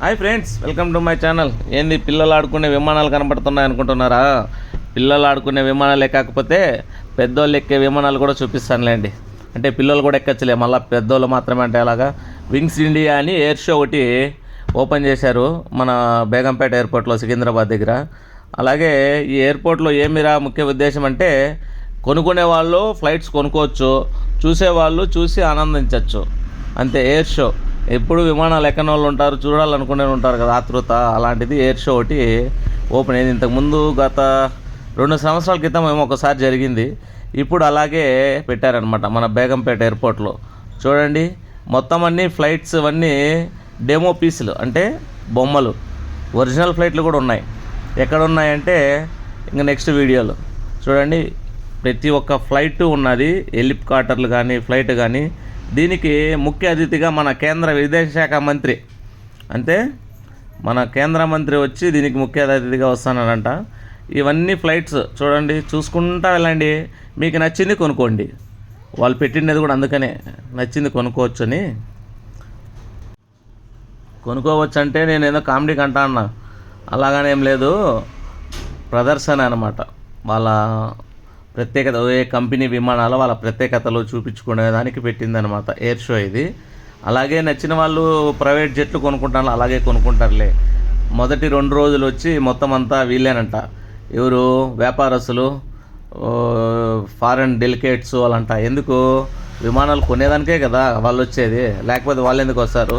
Hi friends welcome to my channel ఏంది పిల్లలు ఆడుకునే విమానాలు కనబడుతున్నాయి అనుకుంటున్నారా? పిల్లలు ఆడుకునే విమానాలే కాకపోతే పెద్దోళ్ళు ఎక్కే విమానాలు కూడా చూపిస్తానులేండి. అంటే పిల్లలు కూడా ఎక్కచ్చులే. మళ్ళీ పెద్దోళ్ళు మాత్రమే అంటే అలాగా వింగ్స్ ఇండియా అని ఎయిర్ షో ఒకటి ఓపెన్ చేశారు మన బేగంపేట ఎయిర్పోర్ట్లో సికింద్రాబాద్ దగ్గర. అలాగే ఈ ఎయిర్పోర్ట్లో ఏమిరా ముఖ్య ఉద్దేశం అంటే కొనుక్కునే వాళ్ళు ఫ్లైట్స్ కొనుక్కోవచ్చు చూసేవాళ్ళు చూసి ఆనందించవచ్చు అంతే ఎయిర్ షో ఎప్పుడు విమానాలు ఎక్కని వాళ్ళు ఉంటారు చూడాలనుకునే ఉంటారు కదా ఆతృత అలాంటిది. ఎయిర్ షో ఒకటి ఓపెన్ అయింది. ఇంతకుముందు గత రెండు సంవత్సరాల క్రితం ఏమో ఒకసారి జరిగింది. ఇప్పుడు అలాగే పెట్టారనమాట మన బేగంపేట ఎయిర్పోర్ట్లో. చూడండి మొత్తం అన్ని ఫ్లైట్స్ అవన్నీ డెమో పీసులు అంటే బొమ్మలు. ఒరిజినల్ ఫ్లైట్లు కూడా ఉన్నాయి. ఎక్కడ ఉన్నాయంటే ఇంకా నెక్స్ట్ వీడియోలో. చూడండి ప్రతి ఒక్క ఫ్లైట్ ఉన్నది హెలికాప్టర్లు కానీ ఫ్లైట్ కానీ దీనికి ముఖ్య అతిథిగా మన కేంద్ర విదేశాఖ మంత్రి అంటే మన కేంద్ర మంత్రి వచ్చి దీనికి ముఖ్య అతిథిగా వస్తానంట ఇవన్నీ ఫ్లైట్స్ చూడండి చూసుకుంటా వెళ్ళండి. మీకు నచ్చింది కొనుక్కోండి. వాళ్ళు పెట్టినది కూడా అందుకనే నచ్చింది కొనుక్కోవచ్చని. కొనుక్కోవచ్చు అంటే నేను ఏదో కామెడీకి అంటా అన్నా. అలాగనేం ఏం లేదు. ప్రదర్శన అనమాట వాళ్ళ ప్రత్యేకత ఏ కంపెనీ విమానాలు వాళ్ళ ప్రత్యేకతలు చూపించుకునే దానికి పెట్టిందనమాట ఎయిర్ షో ఇది. అలాగే నచ్చిన వాళ్ళు ప్రైవేట్ జెట్లు కొనుక్కుంటారు అలాగే కొనుక్కుంటారులే. మొదటి రెండు రోజులు వచ్చి మొత్తం అంతా వీళ్ళేనంట. ఎవరు? వ్యాపారస్తులు ఫారెన్ డెలికేట్స్ వాళ్ళంట. ఎందుకు? విమానాలు కొనేదానికే కదా వాళ్ళు వచ్చేది. లేకపోతే వాళ్ళు ఎందుకు వస్తారు?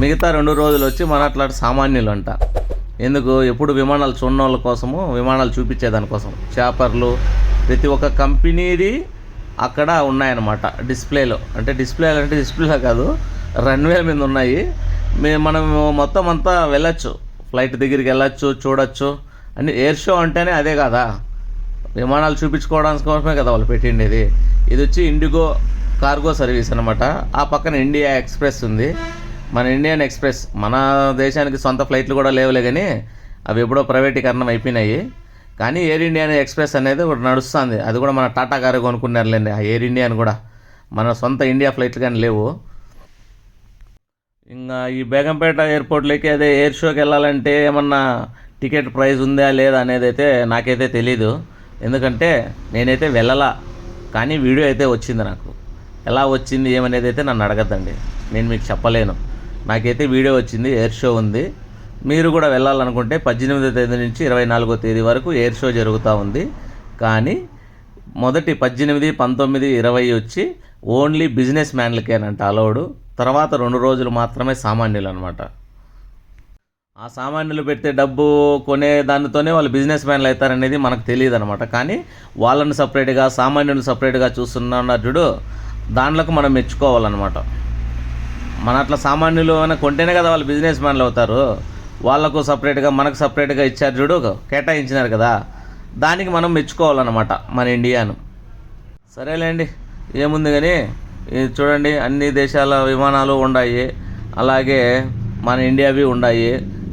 మిగతా రెండు రోజులు వచ్చి మన అట్లాంటి సామాన్యులు అంట ఎందుకు? ఎప్పుడు విమానాలు చూడడం వాళ్ళ కోసము విమానాలు చూపించేదానికోసం. చేపర్లు ప్రతి ఒక్క కంపెనీది అక్కడ ఉన్నాయన్నమాట. డిస్ప్లేలో. అంటే డిస్ప్లే అంటే డిస్ప్లేలో కాదు రన్వే మీద ఉన్నాయి. మేము మనం మొత్తం అంతా వెళ్ళొచ్చు. ఫ్లైట్ దగ్గరికి వెళ్ళొచ్చు చూడొచ్చు. అని ఎయిర్ షో అంటేనే అదే కదా. విమానాలు చూపించుకోవడానికి కోసమే కదా వాళ్ళు పెట్టిండేది. ఇది వచ్చి ఇండిగో కార్గో సర్వీస్ అనమాట ఆ పక్కన ఇండియా ఎక్స్ప్రెస్ ఉంది. మన ఇండియన్ ఎక్స్ప్రెస్. మన దేశానికి సొంత ఫ్లైట్లు కూడా లేవులే కానీ అవి ఎప్పుడో ప్రైవేటీకరణం అయిపోయినాయి. కానీ ఎయిర్ ఇండియా ఎక్స్ప్రెస్ అనేది ఒకటి నడుస్తుంది. అది కూడా మన టాటా గారు కొనుక్కున్నారులేండి. ఆ ఎయిర్ ఇండియా అని కూడా. మన సొంత ఇండియా ఫ్లైట్లు కానీ లేవు. ఇంకా ఈ బేగంపేట ఎయిర్పోర్ట్లోకి అదే ఎయిర్ షోకి వెళ్ళాలంటే ఏమన్నా టికెట్ ప్రైస్ ఉందా లేదా అనేది అయితే నాకైతే తెలీదు. ఎందుకంటే నేనైతే వెళ్ళలా. కానీ వీడియో అయితే వచ్చింది నాకు. ఎలా వచ్చింది ఏమనేది అయితే నన్ను అడగద్దండి. నేను మీకు చెప్పలేను. నాకైతే వీడియో వచ్చింది ఎయిర్ షో ఉంది. మీరు కూడా వెళ్ళాలనుకుంటే పద్దెనిమిదో తేదీ నుంచి ఇరవై నాలుగో తేదీ వరకు ఎయిర్ షో జరుగుతూ ఉంది. కానీ మొదటి పద్దెనిమిది పంతొమ్మిది ఇరవై వచ్చి ఓన్లీ బిజినెస్ మ్యాన్లకేనంట అలౌడు. తర్వాత రెండు రోజులు మాత్రమే సామాన్యులు అనమాట ఆ సామాన్యులు పెట్టే డబ్బు కొనే దానితోనే వాళ్ళు బిజినెస్ మ్యాన్లు అవుతారనేది మనకు తెలియదు అనమాట కానీ వాళ్ళని సపరేట్గా సామాన్యులను సపరేట్గా చూస్తున్న చూడు దాంట్లోకి మనం మెచ్చుకోవాలన్నమాట. మన అట్లా సామాన్యులు అని కొంటేనే కదా వాళ్ళు బిజినెస్ మ్యాన్లు అవుతారు. వాళ్ళకు సపరేట్గా మనకు సపరేట్గా ఇచ్చారు చూడు కేటాయించినారు కదా. దానికి మనం మెచ్చుకోవాలన్నమాట మన ఇండియాను. సరేలేండి ఏముంది కానీ ఇది చూడండి అన్ని దేశాల విమానాలు ఉన్నాయి అలాగే మన ఇండియావి ఉన్నాయి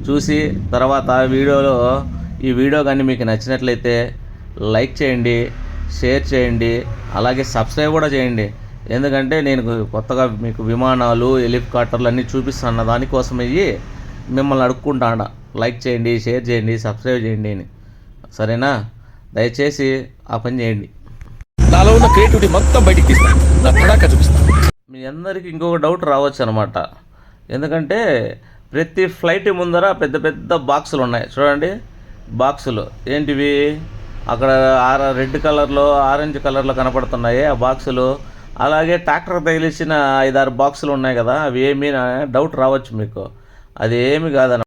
చూసి తర్వాత వీడియోలో ఈ వీడియో కానీ మీకు నచ్చినట్లయితే లైక్ చేయండి షేర్ చేయండి అలాగే సబ్స్క్రైబ్ కూడా చేయండి. ఎందుకంటే నేను కొత్తగా మీకు విమానాలు హెలికాప్టర్లు అన్నీ చూపిస్తాను దానికోసం అయ్యి మిమ్మల్ని అడుక్కుంటాడ. లైక్ చేయండి షేర్ చేయండి సబ్స్క్రైబ్ చేయండి అని. సరేనా? దయచేసి ఆ పని చేయండి. నాలో ఉన్న క్రియేటివిటీ మొత్తం బయటికి తీస్తాను నా చూపిస్తాను మీ అందరికి ఇంకొక డౌట్ రావచ్చు అనమాట ఎందుకంటే ప్రతి ఫ్లైట్ ముందర పెద్ద పెద్ద బాక్సులు ఉన్నాయి. చూడండి. బాక్సులు. ఏంటివి? అక్కడ ఆర రెడ్ కలర్లో ఆరెంజ్ కలర్లో కనపడుతున్నాయి ఆ బాక్సులు. అలాగే ట్రాక్టర్ తగిలించిన ఐదారు బాక్సులు ఉన్నాయి కదా. అవి ఏమీ డౌట్ రావచ్చు మీకు. అదేమి కాదన్న